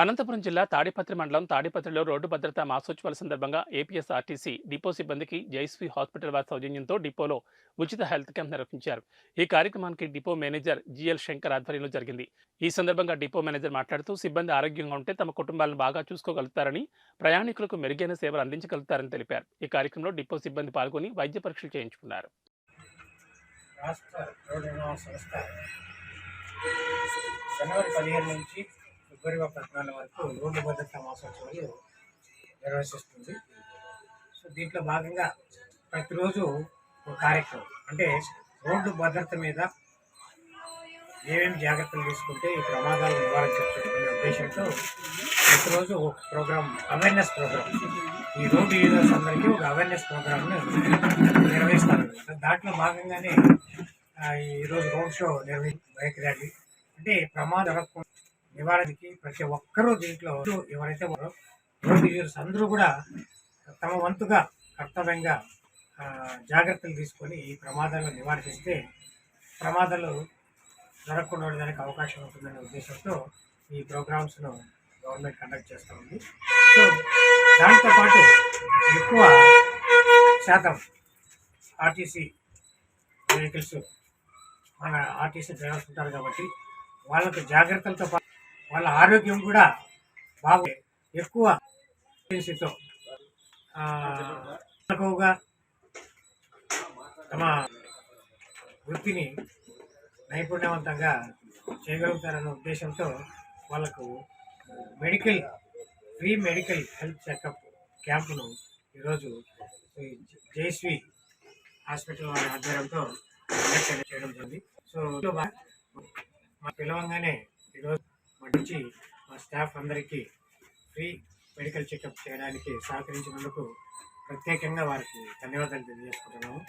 అనంతపురం జిల్లా తాడిపత్రి మండలం తాడిపత్రిలో రోడ్డు భద్రతా మాసోత్సవాల సందర్భంగా ఏపీఎస్ఆర్టీసీ డిపో సిబ్బందికి జైశ్రీ హాస్పిటల్ వారి సౌజన్యంతో డిపోలో ఉచిత హెల్త్ క్యాంప్ నిర్వహించారు. ఈ కార్యక్రమానికి డిపో మేనేజర్ జిఎల్ శంకర్ ఆధ్వర్యంలో జరిగింది. ఈ సందర్భంగా డిపో మేనేజర్ మాట్లాడుతూ సిబ్బంది ఆరోగ్యంగా ఉంటే తమ కుటుంబాలను బాగా చూసుకోగలుగుతారని ప్రయాణికులకు మెరుగైన సేవలు అందించగలుగుతారని తెలిపారు. ఈ కార్యక్రమంలో డిపో సిబ్బంది పాల్గొని వైద్య పరీక్షలు చేయించుకున్నారు. జనవరి పదిహేను నుంచి ఫిబ్రవరి పద్నాలుగు వరకు రోడ్డు భద్రతా మాసోత్సవాలు నిర్వహిస్తుంది. సో దీంట్లో భాగంగా ప్రతిరోజు ఒక కార్యక్రమం. అంటే రోడ్డు భద్రత మీద ఏమేమి జాగ్రత్తలు తీసుకుంటే ఈ ప్రమాదాలు నివారించవచ్చు ఉద్దేశంతో ప్రతిరోజు ఒక ప్రోగ్రామ్ అవేర్నెస్ ప్రోగ్రామ్ ఈ రోడ్డు యూజర్స్ అందరికీ ఒక అవేర్నెస్ ప్రోగ్రామ్ను నిర్వహిస్తారు. దాంట్లో భాగంగానే ఈరోజు రోడ్ షో నిర్వహి బైక్ ర్యాలీ. అంటే ప్రమాద నివారణకి ప్రతి ఒక్కరూ దీంట్లో ఎవరైతే ఉన్నారో యూజర్స్ అందరూ కూడా తమ వంతుగా కర్తవ్యంగా జాగ్రత్తలు తీసుకొని ఈ ప్రమాదాలను నివారిస్తే ప్రమాదాలు జరగకుండా ఉండడానికి అవకాశం ఉంటుందనే ఉద్దేశంతో ఈ ప్రోగ్రామ్స్ను గవర్నమెంట్ కండక్ట్ చేస్తూ ఉంది. సో దాంతోపాటు ఎక్కువ శాతం ఆర్టీసీ వెహికల్స్ మన ఆర్టీసీ డ్రైవర్స్ ఉంటారు కాబట్టి వాళ్ళకు జాగ్రత్తలతో పాటు వాళ్ళ ఆరోగ్యం కూడా బాగా ఎక్కువ ఎక్కువగా తమ వృత్తిని నైపుణ్యవంతంగా చేయగలుగుతారన్న ఉద్దేశంతో వాళ్ళకు medical free medical health checkup క్యాంపును ఈరోజు జయశ్రీ హాస్పిటల్ వారి ఆధ్వర్యంతో చేయడం జరిగింది. సో మా పిలవంగానే ఈరోజు మా నుంచి మా స్టాఫ్ అందరికీ ఫ్రీ మెడికల్ చెకప్ చేయడానికి సహకరించినందుకు ప్రత్యేకంగా వారికి ధన్యవాదాలు తెలియజేసుకుంటున్నాము.